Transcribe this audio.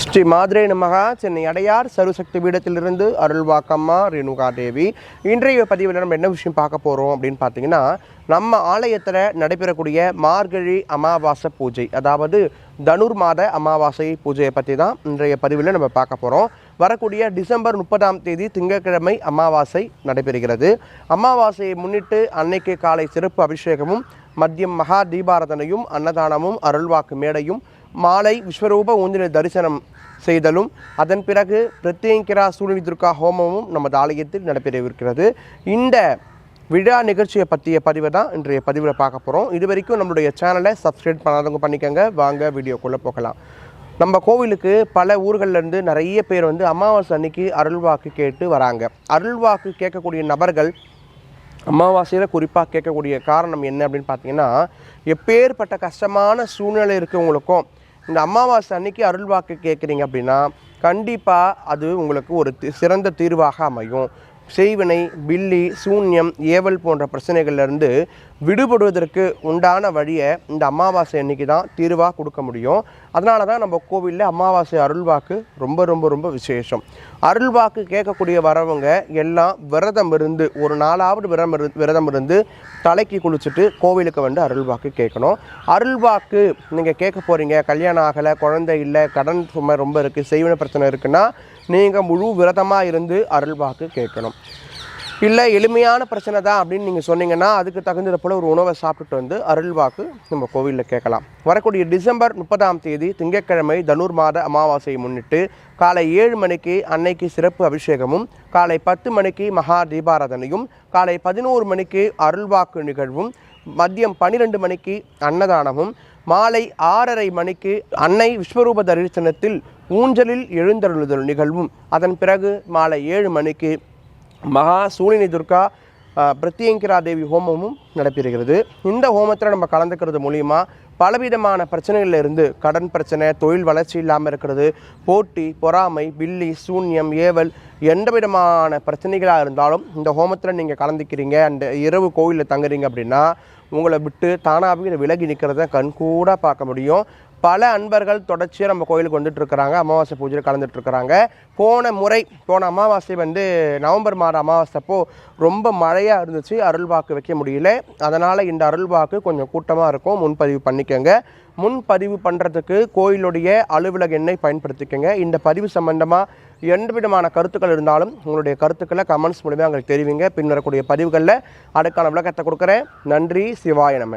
ஸ்ரீ மாதுரை நமகா சென்னை அடையார் சர்வசக்தி பீடத்திலிருந்து அருள்வாக்கம்மா ரேணுகா தேவி இன்றைய பதிவில் நம்ம என்ன விஷயம் பார்க்க போகிறோம் அப்படின்னு பார்த்தீங்கன்னா நம்ம ஆலயத்தில் நடைபெறக்கூடிய மார்கழி அமாவாசை பூஜை அதாவது தனுர் மாத அமாவாசை பூஜையை பற்றி தான் இன்றைய பதிவில் நம்ம பார்க்க போகிறோம் வரக்கூடிய டிசம்பர் முப்பதாம் தேதி திங்கட்கிழமை அமாவாசை நடைபெறுகிறது. அமாவாசையை முன்னிட்டு அன்னைக்கு காலை சிறப்பு அபிஷேகமும் மதியம் மகா தீபாரதனையும் அன்னதானமும் அருள்வாக்கு மேடையும் மாலை விஸ்வரூப ஊந்தின தரிசனம் செய்தலும் அதன் பிறகு பிரத்யங்கிரா சூழ்நிலை துர்கா ஹோமமும் நமது ஆலயத்தில் நடைபெறவிருக்கிறது. இந்த விழா நிகழ்ச்சியை பற்றிய பதிவை தான் இன்றைய பதிவில் பார்க்க போகிறோம் இது வரைக்கும் நம்மளுடைய சேனலை சப்ஸ்கிரைப் பண்ணாதவங்க பண்ணிக்கோங்க. வாங்க வீடியோக்குள்ளே போகலாம். நம்ம கோவிலுக்கு பல ஊர்கள்லேருந்து நிறைய பேர் வந்து அமாவாசை அன்னைக்கு அருள்வாக்கு கேட்டு வராங்க. அருள்வாக்கு கேட்கக்கூடிய நபர்கள் அமாவாசையில் குறிப்பாக கேட்கக்கூடிய காரணம் என்ன அப்படின்னு பார்த்தீங்கன்னா எப்பேற்பட்ட கஷ்டமான சூழ்நிலை இருக்கவங்களுக்கும் இந்த அமாவாசை அன்னைக்கு அருள்வாக்கு கேட்குறீங்க அப்படின்னா கண்டிப்பாக அது உங்களுக்கு ஒரு தி- சிறந்த தீர்வாக அமையும். செய்வினை பில்லி சூன்யம் ஏவல் போன்ற பிரச்சனைகள்லேருந்து விடுபடுவதற்கு உண்டான வழியை இந்த அமாவாசை அன்னைக்கு தான் தீர்வாக கொடுக்க முடியும். அதனால தான் நம்ம கோவிலில் அமாவாசை அருள்வாக்கு ரொம்ப ரொம்ப ரொம்ப விசேஷம். அருள்வாக்கு கேட்கக்கூடிய வரவங்க எல்லாம் விரதம் இருந்து ஒரு நாளாவது விரதம் இரு விரதம் இருந்து தலைக்கு குளிச்சுட்டு கோவிலுக்கு வந்து அருள்வாக்கு கேட்கணும். அருள்வாக்கு நீங்கள் கேட்க போகிறீங்க கல்யாணம் ஆகலை குழந்தை இல்லை கடன் சுமை ரொம்ப இருக்குது செய்வின பிரச்சனை இருக்குன்னா நீங்கள் முழு விரதமாக இருந்து அருள்வாக்கு கேட்கணும். இல்லை எளிமையான பிரச்சனை தான் அப்படின்னு நீங்கள் சொன்னீங்கன்னா அதுக்கு தகுந்தது போல் ஒரு உணவை சாப்பிட்டுட்டு வந்து அருள்வாக்கு நம்ம கோவிலில் கேட்கலாம். வரக்கூடிய டிசம்பர் முப்பதாம் தேதி திங்கட்கிழமை தனுர் மாத அமாவாசையை முன்னிட்டு காலை ஏழு மணிக்கு அன்னைக்கு சிறப்பு அபிஷேகமும் காலை பத்து மணிக்கு மகா தீபாராதனையும் காலை பதினோரு மணிக்கு அருள்வாக்கு நிகழ்வும் மதியம் பன்னிரெண்டு மணிக்கு அன்னதானமும் மாலை ஆறரை மணிக்கு அன்னை விஸ்வரூப தரிசனத்தில் ஊஞ்சலில் எழுந்தருளுதல் நிகழ்வும். அதன் பிறகு மாலை ஏழு மணிக்கு மகா சூழினி துர்கா பிரத்யங்கிரா தேவி ஹோமமும் நடைபெறுகிறது இந்த ஹோமத்தில் நம்ம கலந்துக்கிறது மூலிமா பலவிதமான பிரச்சனைகளில் இருந்து கடன் பிரச்சனை தொழில் வளர்ச்சி இல்லாமல் இருக்கிறது போட்டி பொறாமை பில்லி சூன்யம் ஏவல் எந்த விதமான பிரச்சனைகளாக இருந்தாலும் இந்த ஹோமத்தில் நீங்கள் கலந்துக்கிறீங்க அந்த இரவு கோயிலில் தங்குறீங்க அப்படின்னா உங்களை விட்டு தானாகவே இதை விலகி நிற்கிறத கண்கூட பார்க்க முடியும். பல அன்பர்கள் தொடர்ச்சியாக நம்ம கோயிலுக்கு வந்துட்டு இருக்கிறாங்க அமாவாசை பூஜையில் கலந்துட்டு இருக்கிறாங்க. போன முறை போன அமாவாசை வந்து நவம்பர் மாத அமாவாசை அப்போ ரொம்ப மழையாக இருந்துச்சு அருள்வாக்கு வைக்க முடியல. அதனால் இந்த அருள்வாக்கு கொஞ்சம் கூட்டமாக இருக்கும் முன்பதிவு பண்ணிக்கோங்க. முன்பதிவு பண்ணுறதுக்கு கோயிலுடைய அலுவலக எண்ணை பயன்படுத்திக்கோங்க. இந்த பதிவு சம்பந்தமாக எந்த விதமான கருத்துக்கள் இருந்தாலும் உங்களுடைய கருத்துக்களை கமெண்ட்ஸ் மூலிமா எங்களுக்கு தெரிவிங்க. பின் வரக்கூடிய பதிவுகளில் அதுக்கான விளக்கத்தை கொடுக்குறேன். நன்றி. சிவாய நம்ம